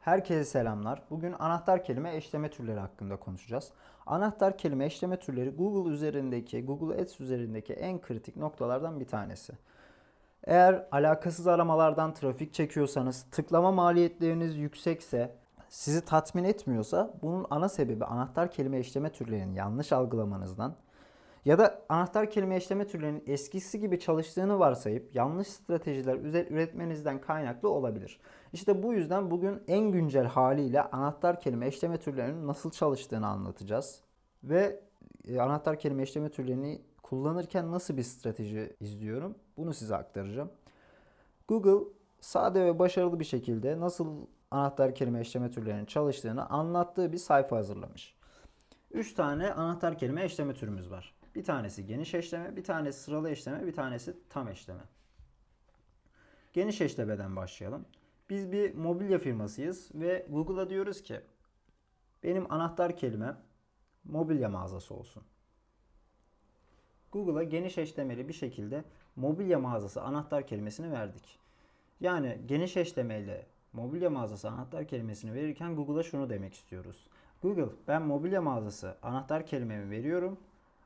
Herkese selamlar. Bugün anahtar kelime eşleme türleri hakkında konuşacağız. Anahtar kelime eşleme türleri Google üzerindeki, Google Ads üzerindeki en kritik noktalardan bir tanesi. Eğer alakasız aramalardan trafik çekiyorsanız, tıklama maliyetleriniz yüksekse, sizi tatmin etmiyorsa bunun ana sebebi anahtar kelime eşleme türlerinin yanlış algılamanızdan ya da anahtar kelime eşleme türlerinin eskisi gibi çalıştığını varsayıp yanlış stratejiler üretmenizden kaynaklı olabilir. İşte bu yüzden bugün en güncel haliyle anahtar kelime eşleme türlerinin nasıl çalıştığını anlatacağız. Ve e, anahtar kelime eşleme türlerini kullanırken nasıl bir strateji izliyorum bunu size aktaracağım. Google sade ve başarılı bir şekilde nasıl anahtar kelime eşleme türlerinin çalıştığını anlattığı bir sayfa hazırlamış. 3 tane anahtar kelime eşleme türümüz var. Bir tanesi geniş eşleme, bir tanesi sıralı eşleme, bir tanesi tam eşleme. Geniş eşlemeden başlayalım. Biz bir mobilya firmasıyız ve Google'a diyoruz ki benim anahtar kelimem mobilya mağazası olsun. Google'a geniş eşlemeli bir şekilde mobilya mağazası anahtar kelimesini verdik. Yani geniş eşlemeyle mobilya mağazası anahtar kelimesini verirken Google'a şunu demek istiyoruz. Google ben mobilya mağazası anahtar kelimemi veriyorum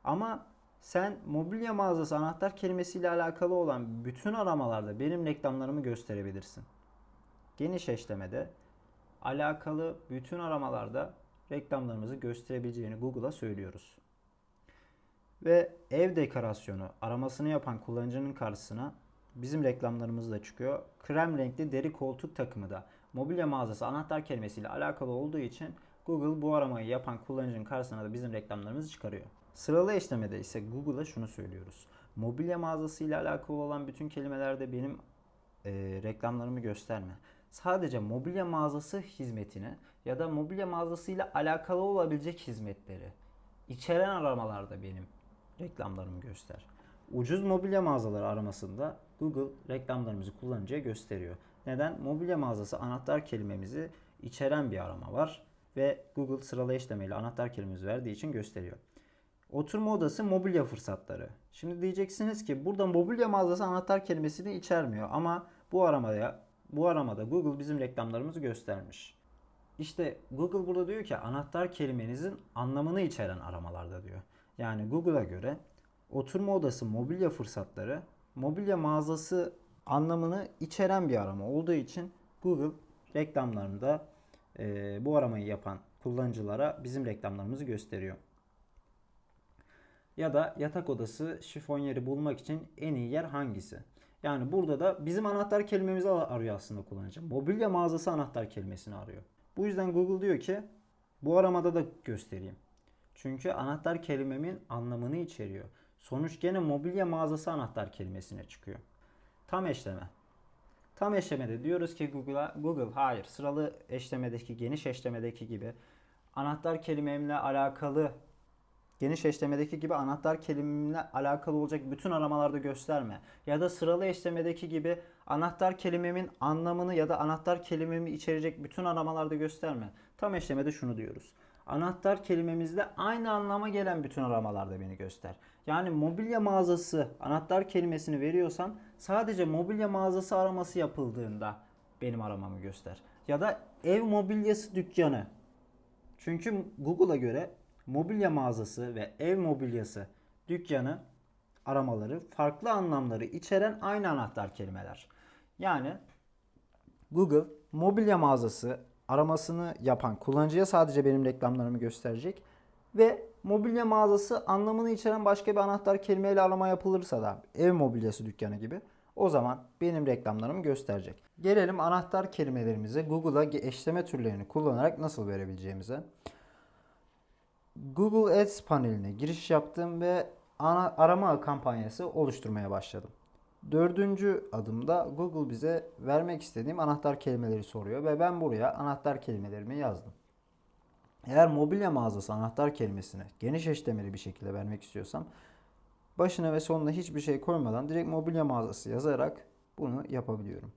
ama sen mobilya mağazası anahtar kelimesiyle alakalı olan bütün aramalarda benim reklamlarımı gösterebilirsin. Geniş eşlemede alakalı bütün aramalarda reklamlarımızı gösterebileceğini Google'a söylüyoruz. Ve ev dekorasyonu aramasını yapan kullanıcının karşısına bizim reklamlarımız da çıkıyor. Krem renkli deri koltuk takımı da mobilya mağazası anahtar kelimesiyle alakalı olduğu için Google bu aramayı yapan kullanıcının karşısına da bizim reklamlarımızı çıkarıyor. Sıralı eşlemede ise Google'a şunu söylüyoruz. Mobilya mağazası ile alakalı olan bütün kelimelerde benim e, reklamlarımı gösterme. Sadece mobilya mağazası hizmetini ya da mobilya mağazası ile alakalı olabilecek hizmetleri içeren aramalarda benim reklamlarımı göster. Ucuz mobilya mağazaları aramasında Google reklamlarımızı kullanıcıya gösteriyor. Neden? Mobilya mağazası anahtar kelimemizi içeren bir arama var ve Google sıralı eşlemeyle anahtar kelimemizi verdiği için gösteriyor. Oturma odası mobilya fırsatları. Şimdi diyeceksiniz ki burada mobilya mağazası anahtar kelimesini içermiyor ama bu aramaya bu aramada Google bizim reklamlarımızı göstermiş. İşte Google burada diyor ki anahtar kelimenizin anlamını içeren aramalarda diyor. Yani Google'a göre oturma odası mobilya fırsatları mobilya mağazası anlamını içeren bir arama olduğu için Google reklamlarında e, bu aramayı yapan kullanıcılara bizim reklamlarımızı gösteriyor. Ya da yatak odası şifonyeri bulmak için en iyi yer hangisi? Yani burada da bizim anahtar kelimemizi arıyor aslında kullanıcı. Mobilya mağazası anahtar kelimesini arıyor. Bu yüzden Google diyor ki bu aramada da göstereyim. Çünkü anahtar kelimemin anlamını içeriyor. Sonuç gene mobilya mağazası anahtar kelimesine çıkıyor. Tam eşleme. Tam eşlemede diyoruz ki Google'a Google hayır sıralı eşlemedeki geniş eşlemedeki gibi anahtar kelimemle alakalı geniş eşlemedeki gibi anahtar kelimemle alakalı olacak bütün aramalarda gösterme. Ya da sıralı eşlemedeki gibi anahtar kelimemin anlamını ya da anahtar kelimemi içerecek bütün aramalarda gösterme. Tam eşlemede şunu diyoruz. Anahtar kelimemizle aynı anlama gelen bütün aramalarda beni göster. Yani mobilya mağazası anahtar kelimesini veriyorsam sadece mobilya mağazası araması yapıldığında benim aramamı göster. Ya da ev mobilyası dükkanı çünkü Google'a göre mobilya mağazası ve ev mobilyası dükkanı aramaları farklı anlamları içeren aynı anahtar kelimeler. Yani Google mobilya mağazası aramasını yapan kullanıcıya sadece benim reklamlarımı gösterecek ve mobilya mağazası anlamını içeren başka bir anahtar kelimeyle arama yapılırsa da ev mobilyası dükkanı gibi o zaman benim reklamlarımı gösterecek. Gelelim anahtar kelimelerimize Google'a eşleme türlerini kullanarak nasıl verebileceğimize. Google Ads paneline giriş yaptım ve ana arama kampanyası oluşturmaya başladım. Dördüncü adımda Google bize vermek istediğim anahtar kelimeleri soruyor ve ben buraya anahtar kelimelerimi yazdım. Eğer mobilya mağazası anahtar kelimesini geniş eşlemeli bir şekilde vermek istiyorsam başına ve sonuna hiçbir şey koymadan direkt mobilya mağazası yazarak bunu yapabiliyorum.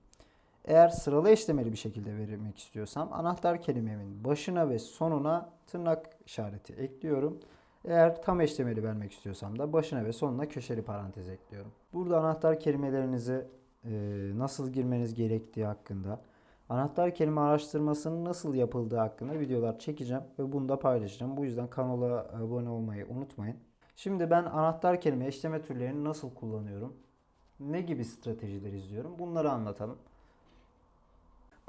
Eğer sıralı eşlemeli bir şekilde vermek istiyorsam anahtar kelimemin başına ve sonuna tırnak işareti ekliyorum. Eğer tam eşlemeli vermek istiyorsam da başına ve sonuna köşeli parantez ekliyorum. Burada anahtar kelimelerinizi e, nasıl girmeniz gerektiği hakkında Anahtar kelime araştırmasının nasıl yapıldığı hakkında videolar çekeceğim ve bunu da paylaşacağım. Bu yüzden kanala abone olmayı unutmayın. Şimdi ben anahtar kelime eşleme türlerini nasıl kullanıyorum? Ne gibi stratejiler izliyorum? Bunları anlatalım.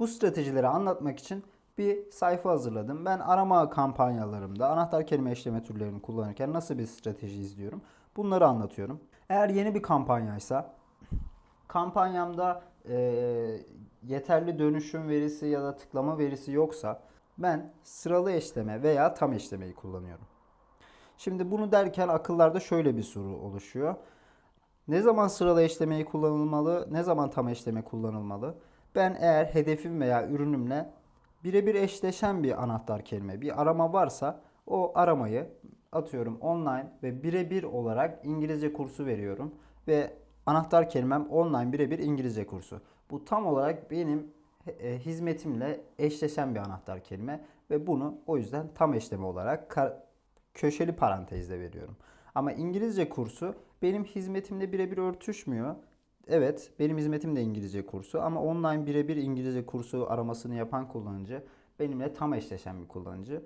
Bu stratejileri anlatmak için bir sayfa hazırladım. Ben arama kampanyalarımda anahtar kelime eşleme türlerini kullanırken nasıl bir strateji izliyorum? Bunları anlatıyorum. Eğer yeni bir kampanyaysa kampanyamda eee, yeterli dönüşüm verisi ya da tıklama verisi yoksa ben sıralı eşleme veya tam eşlemeyi kullanıyorum. Şimdi bunu derken akıllarda şöyle bir soru oluşuyor. Ne zaman sıralı eşlemeyi kullanılmalı, ne zaman tam eşleme kullanılmalı? Ben eğer hedefim veya ürünümle birebir eşleşen bir anahtar kelime, bir arama varsa o aramayı atıyorum online ve birebir olarak İngilizce kursu veriyorum ve anahtar kelimem online birebir İngilizce kursu. Bu tam olarak benim e, hizmetimle eşleşen bir anahtar kelime ve bunu o yüzden tam eşleme olarak köşeli parantezle veriyorum. Ama İngilizce kursu benim hizmetimle birebir örtüşmüyor. Evet, benim hizmetim de İngilizce kursu ama online birebir İngilizce kursu aramasını yapan kullanıcı benimle tam eşleşen bir kullanıcı.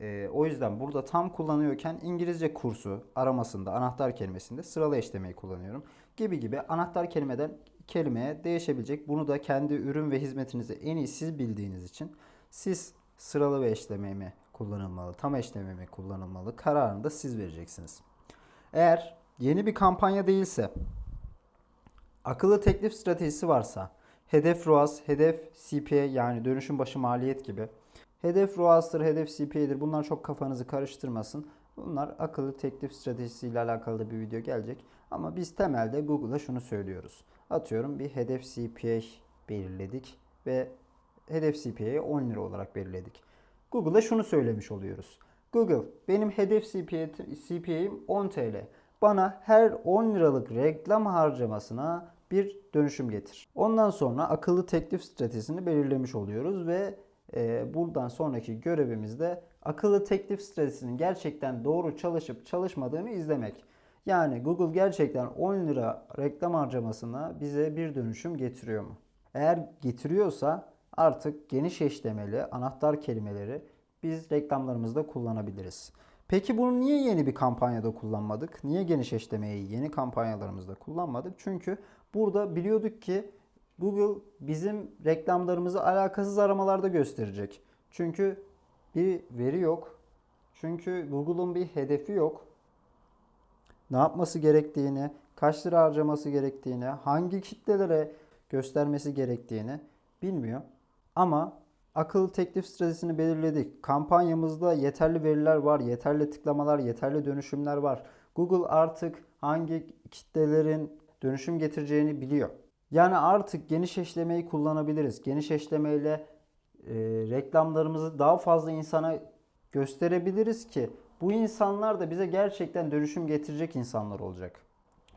Ee, o yüzden burada tam kullanıyorken İngilizce kursu aramasında anahtar kelimesinde sıralı eşlemeyi kullanıyorum. Gibi gibi anahtar kelimeden kelimeye değişebilecek. Bunu da kendi ürün ve hizmetinizi en iyi siz bildiğiniz için siz sıralı ve eşlemeyi mi kullanılmalı, tam eşleme mi kullanılmalı kararını da siz vereceksiniz. Eğer yeni bir kampanya değilse akıllı teklif stratejisi varsa, hedef ROAS, hedef CPA yani dönüşüm başı maliyet gibi. Hedef ROAS'tır, hedef CPA'dir. Bunlar çok kafanızı karıştırmasın. Bunlar akıllı teklif stratejisiyle alakalı bir video gelecek. Ama biz temelde Google'a şunu söylüyoruz. Atıyorum bir hedef CPA belirledik ve hedef CPA'yı 10 lira olarak belirledik. Google'a şunu söylemiş oluyoruz. Google benim hedef CPA CPA'im 10 TL. Bana her 10 liralık reklam harcamasına bir dönüşüm getir. Ondan sonra akıllı teklif stratejisini belirlemiş oluyoruz ve e, buradan sonraki görevimiz de akıllı teklif stratejisinin gerçekten doğru çalışıp çalışmadığını izlemek. Yani Google gerçekten 10 lira reklam harcamasına bize bir dönüşüm getiriyor mu? Eğer getiriyorsa artık geniş eşlemeli anahtar kelimeleri biz reklamlarımızda kullanabiliriz. Peki bunu niye yeni bir kampanyada kullanmadık? Niye geniş yeni kampanyalarımızda kullanmadık? Çünkü burada biliyorduk ki Google bizim reklamlarımızı alakasız aramalarda gösterecek. Çünkü bir veri yok. Çünkü Google'un bir hedefi yok. Ne yapması gerektiğini, kaç lira harcaması gerektiğini, hangi kitlelere göstermesi gerektiğini bilmiyor. Ama akıllı teklif stratejisini belirledik. Kampanyamızda yeterli veriler var, yeterli tıklamalar, yeterli dönüşümler var. Google artık hangi kitlelerin dönüşüm getireceğini biliyor. Yani artık geniş eşlemeyi kullanabiliriz. Geniş eşlemeyle e, reklamlarımızı daha fazla insana gösterebiliriz ki bu insanlar da bize gerçekten dönüşüm getirecek insanlar olacak.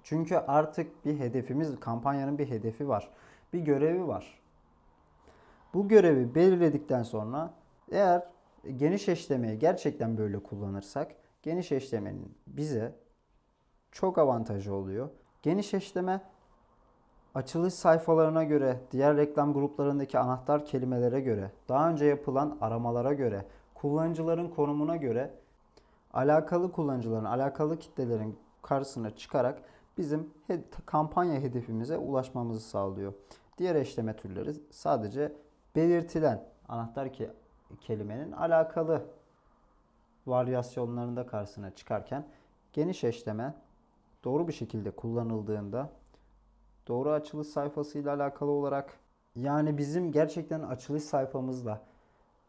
Çünkü artık bir hedefimiz, kampanyanın bir hedefi var. Bir görevi var. Bu görevi belirledikten sonra eğer geniş eşlemeyi gerçekten böyle kullanırsak geniş eşlemenin bize çok avantajı oluyor. Geniş eşleme açılış sayfalarına göre, diğer reklam gruplarındaki anahtar kelimelere göre, daha önce yapılan aramalara göre, kullanıcıların konumuna göre alakalı kullanıcıların, alakalı kitlelerin karşısına çıkarak bizim kampanya hedefimize ulaşmamızı sağlıyor. Diğer eşleme türleri sadece belirtilen anahtar ke- kelimenin alakalı varyasyonlarında karşısına çıkarken geniş eşleme doğru bir şekilde kullanıldığında doğru açılış sayfasıyla alakalı olarak yani bizim gerçekten açılış sayfamızla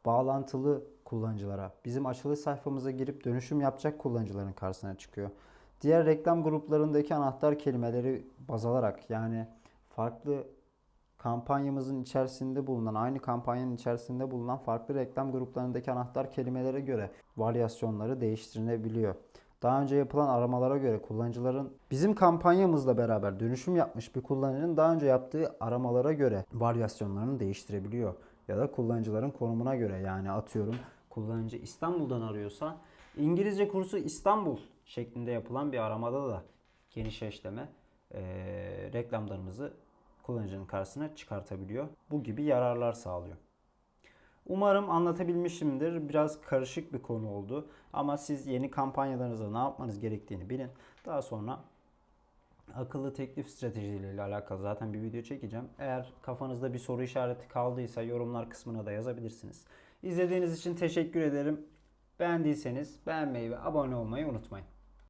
bağlantılı kullanıcılara, bizim açılış sayfamıza girip dönüşüm yapacak kullanıcıların karşısına çıkıyor. Diğer reklam gruplarındaki anahtar kelimeleri baz alarak yani farklı kampanyamızın içerisinde bulunan, aynı kampanyanın içerisinde bulunan farklı reklam gruplarındaki anahtar kelimelere göre varyasyonları değiştirilebiliyor. Daha önce yapılan aramalara göre kullanıcıların bizim kampanyamızla beraber dönüşüm yapmış bir kullanıcının daha önce yaptığı aramalara göre varyasyonlarını değiştirebiliyor. Ya da kullanıcıların konumuna göre yani atıyorum kullanıcı İstanbul'dan arıyorsa İngilizce kursu İstanbul şeklinde yapılan bir aramada da geniş eşleme eee, reklamlarımızı kullanıcının karşısına çıkartabiliyor. Bu gibi yararlar sağlıyor. Umarım anlatabilmişimdir. Biraz karışık bir konu oldu. Ama siz yeni kampanyalarınızda ne yapmanız gerektiğini bilin. Daha sonra akıllı teklif stratejileriyle alakalı zaten bir video çekeceğim. Eğer kafanızda bir soru işareti kaldıysa yorumlar kısmına da yazabilirsiniz. İzlediğiniz için teşekkür ederim. Beğendiyseniz beğenmeyi ve abone olmayı unutmayın.